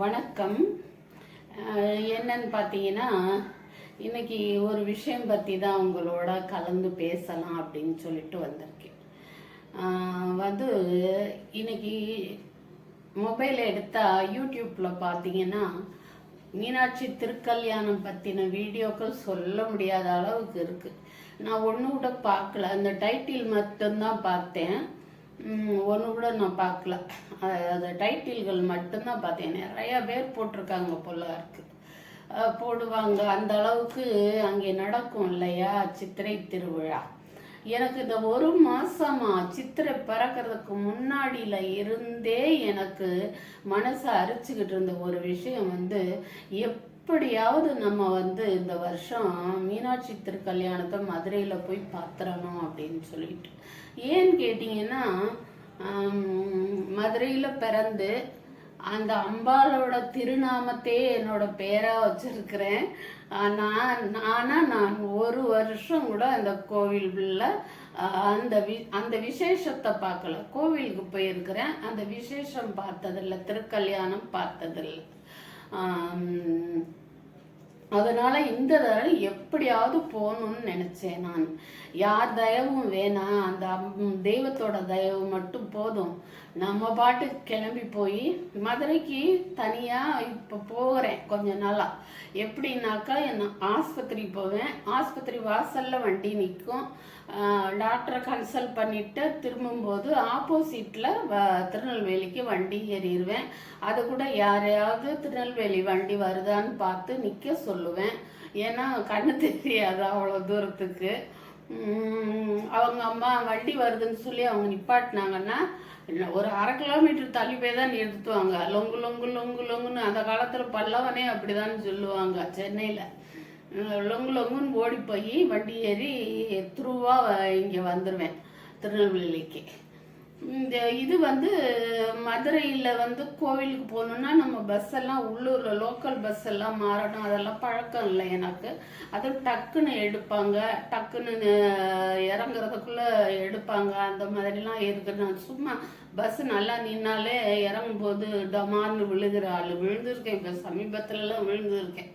வணக்கம். என்னன்னு பார்த்தீங்கன்னா இன்னைக்கு ஒரு விஷயம் பற்றி தான் உங்களோட கலந்து பேசலாம் அப்படின்னு சொல்லிட்டு வந்திருக்கேன். வந்து இன்னைக்கு மொபைல் எடுத்தால் யூடியூப்பில் பார்த்தீங்கன்னா மீனாட்சி திருக்கல்யாணம் பற்றின வீடியோக்கள் சொல்ல முடியாத அளவுக்கு இருக்குது நான் ஒன்று கூட பார்க்கல அந்த டைட்டில் மட்டும்தான் பார்த்தேன். ஒன்று கூட நான் பார்க்கல. அது டைட்டில்கள் மட்டும்தான் பார்த்தேன். நிறையா பேர் போட்டிருக்காங்க போல இருக்குது போடுவாங்க. அந்த அளவுக்கு அங்கே நடக்கும் இல்லையா? சித்திரை திருவிழா. எனக்கு இந்த ஒரு மாசமா சித்திரை பிறக்கிறதுக்கு முன்னாடியில இருந்தே எனக்கு மனசை அரிச்சுக்கிட்டு இருந்த ஒரு விஷயம் வந்து எப் எப்படியாவது நம்ம வந்து இந்த வருஷம் மீனாட்சி திருக்கல்யாணத்தை மதுரையில் போய் பார்த்துறணும் அப்படின்னு சொல்லிட்டு. ஏன்னு கேட்டிங்கன்னா மதுரையில் பிறந்து அந்த அம்பாளோட திருநாமத்தையே என்னோட பேராக வச்சிருக்கிறேன். நான் ஆனால் நான் ஒரு வருஷம் கூட அந்த கோவிலில் அந்த வி அந்த விசேஷத்தை பார்க்கல. கோவிலுக்கு போயிருக்கிறேன். அந்த விசேஷம் பார்த்ததில்ல திருக்கல்யாணம் பார்த்ததில்ல. அதனால இந்த தடவை எப்படியாவது போகணும்னு நினைச்சேன் நான். யார் தயவும் வேணாம் அந்த அம்- தெய்வத்தோட தயவு மட்டும் போதும். நம்ம பாட்டு கிளம்பி போய் மதுரைக்கு தனியாக இப்போ போகிறேன் கொஞ்ச நாளாக எப்படின்னாக்கா என்ன ஆஸ்பத்திரி போவேன். ஆஸ்பத்திரி வாசலில் வண்டி நிற்கும் டாக்டரை கன்சல்ட் பண்ணிவிட்டு திரும்பும்போது ஆப்போசிட்டில் வ திருநெல்வேலிக்கு வண்டி ஏறிடுவேன் அது கூட யாரையாவது திருநெல்வேலி வண்டி வருதான்னு பார்த்து நிற்க சொல்லுவேன். ஏன்னா கண்ணு தெரியாது அவ்வளோ தூரத்துக்கு. அவங்க அம்மா வண்டி வருதுன்னு சொல்லி அவங்க நிப்பாட்டினாங்கன்னா ஒரு அரை கிலோமீட்டர் தள்ளி போய் தான் நிறுத்துவாங்க. லொங்கு லொங்கு லொங்கு லொங்குன்னு அந்த காலத்தில் பல்லவனே அப்படிதான் சொல்லுவாங்க சென்னையில். லொங்கு லொங்குன்னு ஓடி போய் வண்டி ஏறி த்ரூவாக இங்கே வந்துடுவேன் திருநெல்வேலிக்கு. இந்த இது வந்து மதுரையில் வந்து கோவிலுக்கு போகணுன்னா நம்ம பஸ் எல்லாம் உள்ளூரில் லோக்கல் பஸ் எல்லாம் மாறணும். அதெல்லாம் பழக்கம் இல்லை எனக்கு. அது டக்குன்னு எடுப்பாங்க. டக்குன்னு இறங்குறதுக்குள்ளே எடுப்பாங்க. அந்த மாதிரிலாம் இருக்கு நான் சும்மா பஸ் நல்லா நின்னாலே இறங்கும்போது டமார்னு விழுகிற ஆள். விழுந்திருக்கேன். இப்போ சமீபத்துலலாம் விழுந்திருக்கேன்.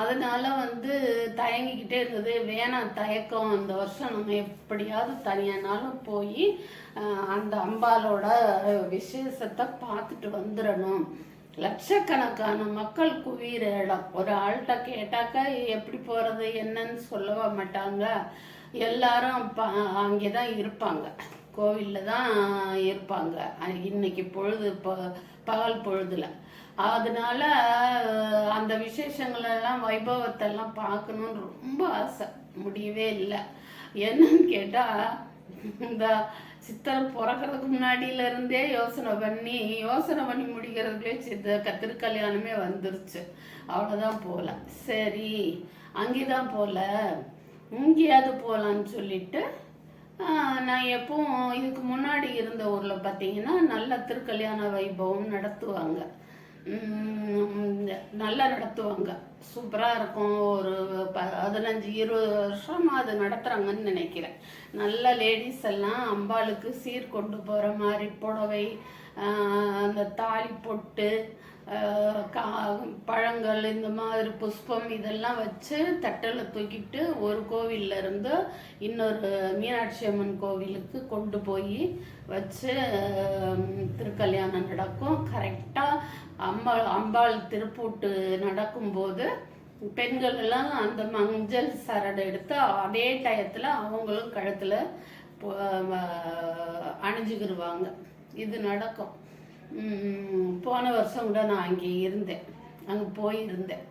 அதனால வந்து தயங்கிக்கிட்டே இருந்தது. வேணாம் தயக்கம். இந்த வருஷம் நம்ம எப்படியாவது தனியானாலும் போய் அந்த அம்பாலோட விசேஷத்தை பார்த்துட்டு வந்துடணும் லட்சக்கணக்கான மக்கள் குவியிற இடம். ஒரு ஆள்கிட்ட கேட்டாக்கா எப்படி போகிறது என்னன்னு சொல்லவா மாட்டாங்க? எல்லாரும் அங்கே தான் இருப்பாங்க. கோவிலில் தான் இருப்பாங்க. இன்னைக்கு பொழுது இப்போ பகல் பொழுதுல. அதனால அந்த விசேஷங்களெல்லாம் வைபவத்தெல்லாம் பார்க்கணுன்னு பார்க்கணும்னு ரொம்ப ஆசை. முடியவே இல்லை. என்னன்னு கேட்டால் இந்த சித்தர் பிறக்கிறதுக்கு முன்னாடியில இருந்தே யோசனை பண்ணி யோசனை பண்ணி முடிக்கிறதுக்குள்ளே சித்த கத்திரி கல்யாணமே வந்துருச்சு. அவ்வளோதான் போகல சரி அங்கேதான் போகல இங்கேயாவது போகலான்னு சொல்லிட்டு நான் எப்பவும் இதுக்கு முன்னாடி இருந்த ஊரில் பார்த்தீங்கன்னா நல்ல திருக்கல்யாண வைபவம் நடத்துவாங்க. நல்லா நடத்துவாங்க. சூப்பராக இருக்கும். ஒரு ப- பதினஞ்சு இருபது வருஷமா அது நடத்துகிறாங்கன்னு நினைக்கிறேன். நல்ல லேடிஸ் எல்லாம் அம்பாளுக்கு சீர் கொண்டு போகிற மாதிரி புடவை அந்த தாலி பொட்டு கா பழங்கள் இந்த மாதிரி புஷ்பம் இதெல்லாம் வச்சு தட்டில் தூக்கிட்டு ஒரு கோவில்ல இருந்து இன்னொரு மீனாட்சி அம்மன் கோவிலுக்கு கொண்டு போய் வச்சு திருக்கல்யாணம் நடக்கும். கரெக்டாக அம்பாள் அம்பாள் திருப்பூட்டு நடக்கும்போது பெண்கள் எல்லாம் அந்த மஞ்சள் சரடை எடுத்து அதே டயத்தில் அவங்களும் கழுத்தில் அணிஞ்சுக்கிடுவாங்க இது நடக்கும். போன வருஷம் கூட நான் அங்கே இருந்தேன். அங்கே போயிருந்தேன்.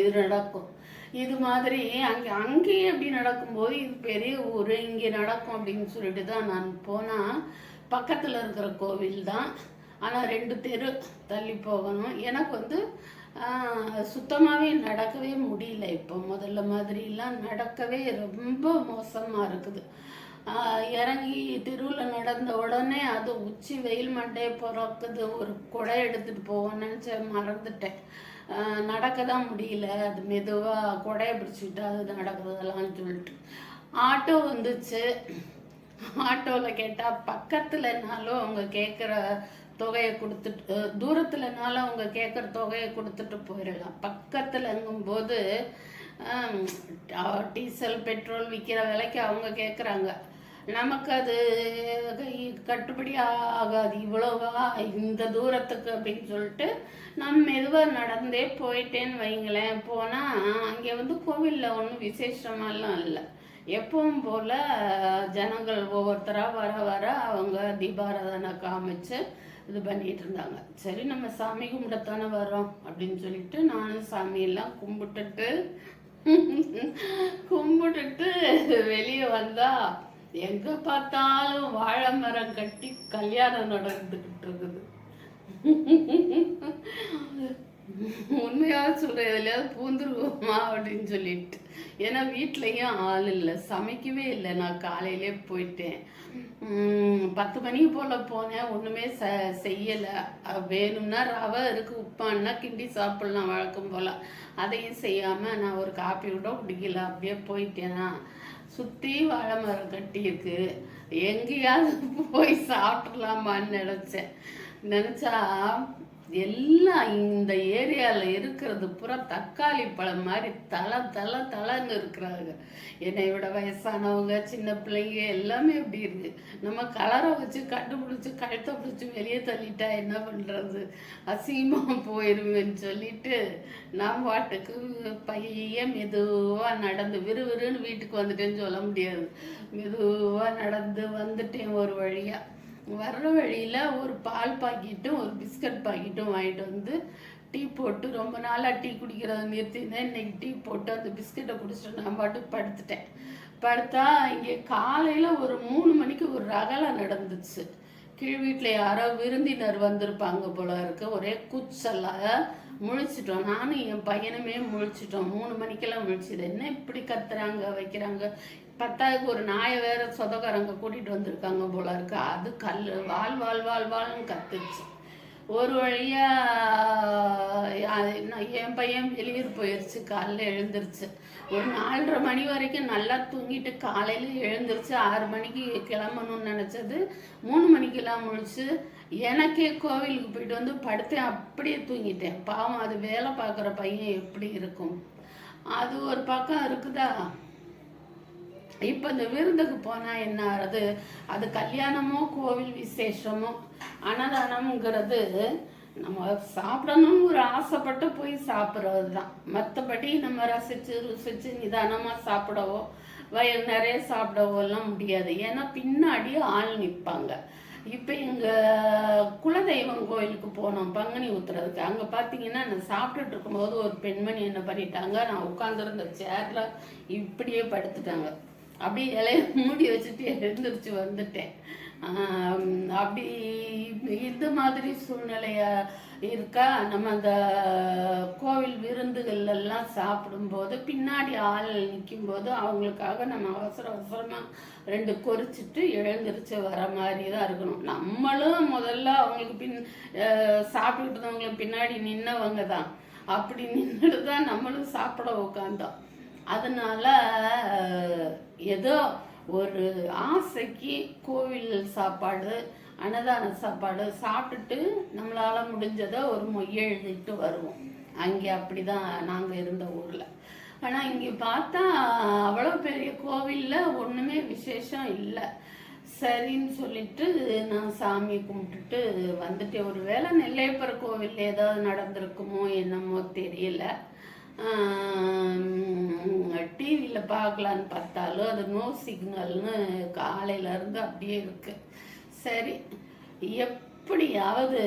இது நடக்கும். இது மாதிரி அங்கே அங்கேயே அப்படி நடக்கும்போது இது பெரிய ஊர் இங்கே நடக்கும் அப்படின்னு சொல்லிட்டு தான் நான் போனால் பக்கத்தில் இருக்கிற கோவில் தான். ஆனால் ரெண்டு தெரு தள்ளி போகணும். எனக்கு வந்து சுத்தமாகவே நடக்கவே முடியல. இப்போ முதல்ல மாதிரிலாம் நடக்கவே ரொம்ப மோசமாக இருக்குது. இறங்கி தெருவில் நடந்த உடனே அது உச்சி வெயில் மண்டையை பிறக்குது ஒரு குடை எடுத்துட்டு போவோன்னு நினச்ச மறந்துட்டேன். நடக்க தான் முடியல. அது மெதுவாக குடையை பிடிச்சிக்கிட்டு அது நடக்கிறதெல்லாம் சொல்லிட்டு. ஆட்டோ வந்துச்சு. ஆட்டோவில் கேட்டால் பக்கத்துலனாலும் அவங்க கேட்குற தொகையை கொடுத்துட்டு தூரத்துலனாலும் அவங்க கேட்குற தொகையை கொடுத்துட்டு போயிடலாம் பக்கத்துலங்கும்போது டீசல் பெட்ரோல் விற்கிற விலைக்கு அவங்க கேட்குறாங்க நமக்கு அது கை- கட்டுப்படி ஆகாது. இவ்வளோவா இந்த தூரத்துக்கு அப்படின்னு சொல்லிட்டு நம்ம மெதுவாக நடந்தே போயிட்டேன்னு வைங்களேன். போனால் அங்கே வந்து கோவிலில் ஒன்றும் விசேஷமாலாம் இல்லை. எப்பவும் போல் ஜனங்கள் ஒவ்வொருத்தராக வர வர அவங்க தீபாராதனை காமிச்சு இது பண்ணிகிட்டு இருந்தாங்க. சரி நம்ம சாமி கும்பிடத்தானே வரோம் அப்படின்னு சொல்லிட்டு நானும் சாமியெல்லாம் கும்பிட்டுட்டு கும்பிட்டுட்டு வெளியே வந்தால் எங்க பார்த்தாலும் வாழை மரம் கட்டி கல்யாணம் நடந்துகிட்டு இருக்குது. உண்மையாக சொல்கிறேன் எதுலையாவது பூந்துருவோமா அப்படின்னு சொல்லிட்டு. ஏன்னா வீட்லேயும் ஆள் இல்லை சமைக்கவே இல்லை. நான் காலையிலே போயிட்டேன். பத்து மணிக்கு போல் போனேன். ஒன்றுமே ச செய்யலை. வேணும்னா ரவை இருக்கு உப்பான்னா கிண்டி சாப்பிட்லாம் வழக்கம் போல். அதையும் செய்யாமல் நான் ஒரு காப்பி கூட குடிக்கல. அப்படியே போயிட்டேனா. சுற்றி வாழை மரம் கட்டியிருக்கு. எங்கேயாவது போய் சாப்பிட்றலாமான்னு நினச்சேன். நினச்சா எல்லாம் இந்த ஏரியாவில் இருக்கிறது பூரா தக்காளி பழம் மாதிரி தலை தலை தலைன்னு இருக்கிறாங்க. என்னை விட வயசானவங்க சின்ன பிள்ளைங்க எல்லாமே இப்படி இருக்கு. நம்ம கலரை வச்சு கண்டுபிடிச்சி கழுத்தை பிடிச்சி வெளியே தள்ளிட்டா என்ன பண்ணுறது அசிங்கமாக போயிருவேன்னு சொல்லிட்டு நான் பாட்டுக்கு பையன் மெதுவாக நடந்து விறுவிறுன்னு வீட்டுக்கு வந்துட்டேன்னு சொல்ல முடியாது. மெதுவாக நடந்து வந்துட்டேன் ஒரு வழியாக வர்ற வழியில் ஒரு பால் பாக்கெட்டும் ஒரு பிஸ்கட் பாக்கெட்டும் வாங்கிட்டு வந்து டீ போட்டு ரொம்ப நாளாக டீ குடிக்கிறத நிறுத்தினேன் இன்னைக்கு டீ போட்டு அந்த பிஸ்கட்டை குடிச்சிட்டு நான் பாட்டுக்கு படுத்துட்டேன். படுத்தா இங்கே காலையில் ஒரு மூணு மணிக்கு ஒரு ரகலை நடந்துச்சு. கீழ் வீட்டில் யாரோ விருந்தினர் வந்திருப்பாங்க போல இருக்கு. ஒரே கூச்சலாக முழிச்சிட்டோம். நானும் என் பையனுமே முழிச்சிட்டோம். மூணு மணிக்கெல்லாம் முழிச்சுது என்ன இப்படி கத்துறாங்க வைக்கிறாங்க? பத்தாவதுக்கு ஒரு நாயை வேற சொதக்காரங்க கூட்டிட்டு வந்திருக்காங்க போல இருக்கு. அது கல் வால் வால் வால் வால்னு கத்துச்சு. ஒரு வழியாக நான் என் பையன் வெளியூர் போயிடுச்சு காலைல எழுந்துருச்சு. ஒரு நாலரை மணி வரைக்கும் நல்லா தூங்கிட்டு காலையில் எழுந்துருச்சு ஆறு மணிக்கு கிளம்பணும்னு நினச்சது. மூணு மணிக்கெல்லாம் முழிச்சு எனக்கே கோவிலுக்கு போயிட்டு வந்து படுத்தேன் அப்படியே தூங்கிட்டேன். பாவம் அது வேலை பார்க்குற பையன் எப்படி இருக்கும்? அது ஒரு பக்கம் இருக்குதா? இப்போ இந்த விருந்துக்கு போனால் என்ன ஆகுது அது கல்யாணமோ கோவில் விசேஷமோ அன்னதானம்ங்கிறது நம்ம சாப்பிடணும் ஒரு ஆசைப்பட்டு போய் சாப்பிட்றது தான் மற்றபடி நம்ம ரசித்து ருசித்து நிதானமாக சாப்பிடவோ வயிறு நிறைய சாப்பிடவோ எல்லாம் முடியாது. ஏன்னா பின்னாடி ஆள் நிற்பாங்க. இப்போ எங்கள் குலதெய்வம் கோயிலுக்கு போனோம் பங்குனி ஊத்துறதுக்கு. அங்கே பார்த்தீங்கன்னா நான் சாப்பிட்டுட்டு இருக்கும்போது ஒரு பெண்மணி என்ன பண்ணிட்டாங்க நான் உட்காந்துருந்த சேரில் இப்படியே படுத்துட்டாங்க. அப்படியே இலைய மூடி வச்சுட்டு எழுந்திரிச்சு வந்துட்டேன். அப்படி இந்த மாதிரி சூழ்நிலையா இருக்கா? நம்ம அந்த கோவில் விருந்துகள்லாம் சாப்பிடும்போது பின்னாடி ஆள் நிற்கும்போது அவங்களுக்காக நம்ம அவசர அவசரமாக ரெண்டு கொறிச்சிட்டு எழுந்திரிச்சு வர மாதிரி தான் இருக்கணும். நம்மளும் முதல்ல அவங்களுக்கு பின் அஹ், பின்னாடி நின்னவங்க தான் அப்படி நின்றுட்டு தான் நம்மளும் சாப்பிட உட்காந்தோம் அதனால் ஏதோ ஒரு ஆசைக்கு கோவில் சாப்பாடு அன்னதான சாப்பாடு சாப்பிட்டுட்டு நம்மளால் முடிஞ்சதை ஒரு மொய் எழுதிட்டு வருவோம். அங்கே அப்படி தான் நாங்கள் இருந்த ஊரில். ஆனால் இங்கே பார்த்தா அவ்வளோ பெரிய கோவிலில் ஒன்றுமே விசேஷம் இல்லை. சரின்னு சொல்லிட்டு நான் சாமி கும்பிட்டுட்டு வந்துட்டேன். ஒரு வேளை நெல்லையப்பர் கோவில் ஏதாவது நடந்திருக்குமோ என்னமோ தெரியல. டிவியில் பார்க்கலான்னு பார்த்தாலும் அது நோ சிக்னல்னு காலையிலேருந்து அப்படியே இருக்கு. சரி எப்படியாவது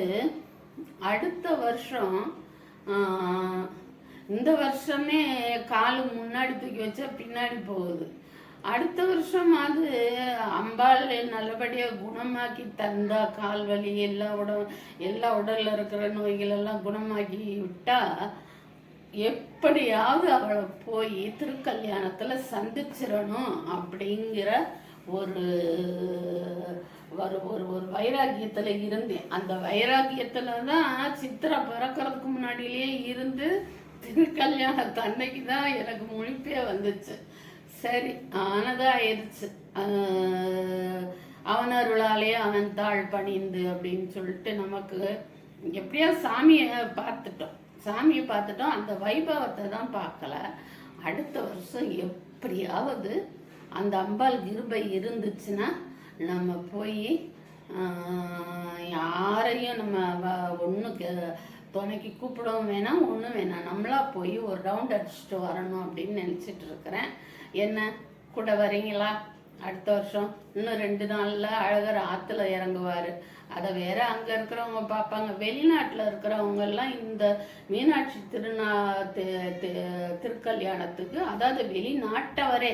அடுத்த வருஷம் இந்த வருஷமே காலு முன்னாடி தூக்கி வச்சா பின்னாடி போகுது. அடுத்த வருஷம் அது அம்பாள் நல்லபடியாக குணமாக்கி தந்தா கால் வலி எல்லா உடல் எல்லா உடலில் இருக்கிற நோய்கள் எல்லாம் குணமாக்கி விட்டால் எப்படியாவது அவளை போய் திருக்கல்யாணத்தில் சந்திச்சிடணும் அப்படிங்கிற ஒரு ஒரு ஒரு ஒரு வைராக்கியத்தில் இருந்தேன். அந்த வைராக்கியத்தில் தான் சித்திரை பிறக்கறதுக்கு முன்னாடியிலே இருந்து திருக்கல்யாணத்து அன்னைக்கு தான் எனக்கு முழிப்பே வந்துச்சு. சரி ஆனதாக ஆயிடுச்சு. அவன் அருளாலே அவன் தாழ் பணிந்து அப்படின்னு சொல்லிட்டு நமக்கு எப்படியா சாமியை பார்த்துட்டோம். சாமியை பார்த்துட்டோம் அந்த வைபவத்தை தான் பார்க்கல. அடுத்த வருஷம் எப்படியாவது அந்த அம்பாள் கிருபை இருந்துச்சுன்னா நம்ம போய் யாரையும் நம்ம ஒன்று துணைக்கு கூப்பிடவும் வேணாம் ஒன்றும் வேணாம். நம்மளா போய் ஒரு ரவுண்ட் அடிச்சுட்டு வரணும் அப்படின்னு நினச்சிட்டு இருக்கிறேன். என்ன கூட வரீங்களா? அடுத்த வருஷம் இன்னும் ரெண்டு நாளில் அழகர் ஆற்றுல இறங்குவார். அதை வேற அங்கே இருக்கிறவங்க பார்ப்பாங்க வெளிநாட்டில் இருக்கிறவங்க எல்லாம் இந்த மீனாட்சி திருநா திருக்கல்யாணத்துக்கு அதாவது வெளிநாட்டவரே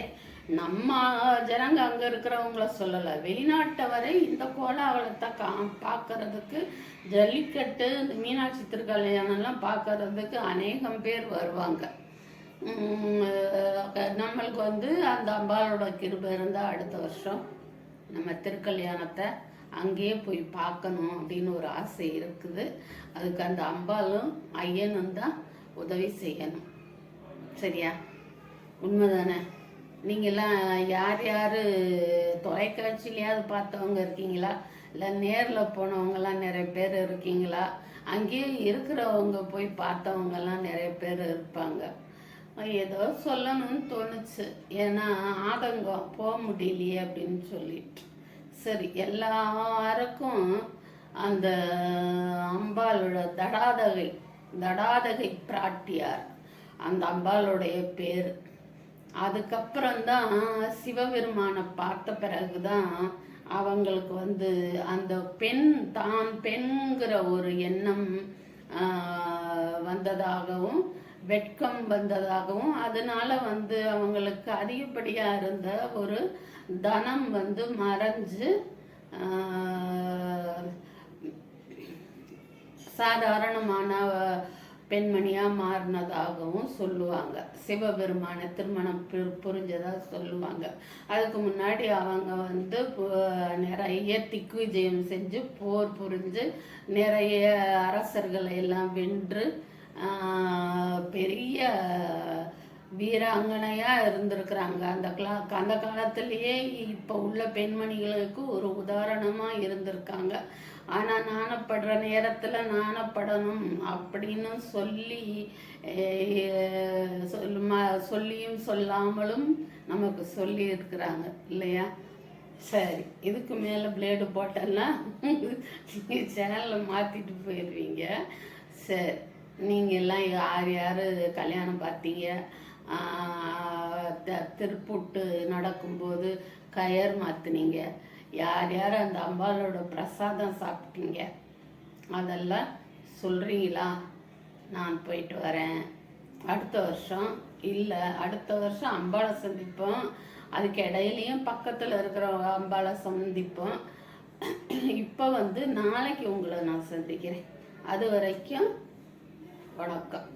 நம்ம ஜனங்க அங்கே இருக்கிறவங்கள சொல்லலை. வெளிநாட்டவரை இந்த கோலாகலத்தை கா பார்க்கறதுக்கு ஜல்லிக்கட்டு இந்த மீனாட்சி திருக்கல்யாணம்லாம் பார்க்கறதுக்கு அநேகம் பேர் வருவாங்க. நம்மளுக்கு வந்து அந்த அம்பாலோட கிருபை இருந்தால் அடுத்த வருஷம் நம்ம திருக்கல்யாணத்தை அங்கேயே போய் பார்க்கணும் அப்படின்னு ஒரு ஆசை இருக்குது. அதுக்கு அந்த அம்பாளும் ஐயனும் தான் உதவி செய்யணும். சரியா? உண்மைதானே? நீங்கள்லாம் யார் யார் தொலைக்காட்சியிலையாவது பார்த்தவங்க இருக்கீங்களா? இல்லை நேரில் போனவங்கலாம் நிறைய பேர் இருக்கீங்களா? அங்கேயே இருக்கிறவங்க போய் பார்த்தவங்கலாம் நிறைய பேர் இருப்பாங்க. ஏதோ சொல்லணும்னு தோணுச்சு. ஏன்னா ஆதங்கம் போக முடியலையே அப்படின்னு சொல்லிட்டு. சரி எல்லாருக்கும் அந்த அம்பாளோட தடாதகை தடாதகை பிராட்டியார். அந்த அம்பாளுடைய பேர். அதுக்கப்புறம்தான் சிவபெருமானை பார்த்த பிறகுதான் அவங்களுக்கு வந்து அந்த பெண் தான் பெண்கிற ஒரு எண்ணம் ஆஹ், வந்ததாகவும் வெட்கம் வந்ததாகவும் அதனால வந்து அவங்களுக்கு அதிகப்படியாக இருந்த ஒரு தனம் வந்து மறைஞ்சு சாதாரணமான பெண்மணியாக மாறினதாகவும் சொல்லுவாங்க. சிவபெருமானை திருமணம் பு- சொல்லுவாங்க. அதுக்கு முன்னாடி அவங்க வந்து நிறைய நிறைய திக்விஜயம் செஞ்சு போர் புரிஞ்சு நிறைய அரசர்களை எல்லாம் வென்று பெரிய வீராங்கனையாக இருந்திருக்கிறாங்க. அந்த கலா அந்த காலத்திலேயே இப்போ உள்ள பெண்மணிகளுக்கு ஒரு உதாரணமாக இருந்திருக்காங்க. ஆனால் நாணப்படுற நேரத்தில் நாணப்படணும் அப்படின்னு சொல்லி சொல் சொல்லியும் சொல்லாமலும் நமக்கு சொல்லி இருக்கிறாங்க இல்லையா? சரி இதுக்கு மேலே பிளேடு போட்டேன்னா நீங்கள் சேனலை மாற்றிட்டு போயிடுவீங்க சரி. நீங்கள் எல்லாம் யார் யார் கல்யாணம் பார்த்தீங்க? திருப்புட்டு த- திருப்பூட்டு நடக்கும்போது கயர் மாற்றினீங்க யார் யார் அந்த அம்பாலோட பிரசாதம் சாப்பிட்டீங்க? அதெல்லாம் சொல்கிறீங்களா நான் போயிட்டு வரேன். அடுத்த வருஷம் இல்லை அடுத்த வருஷம் அம்பாளை சந்திப்போம். அதுக்கு இடையிலையும் பக்கத்தில் இருக்கிற அம்பாளை சந்திப்போம். இப்போ வந்து நாளைக்கு உங்களை நான் சந்திக்கிறேன். அது வரைக்கும் வணக்கம்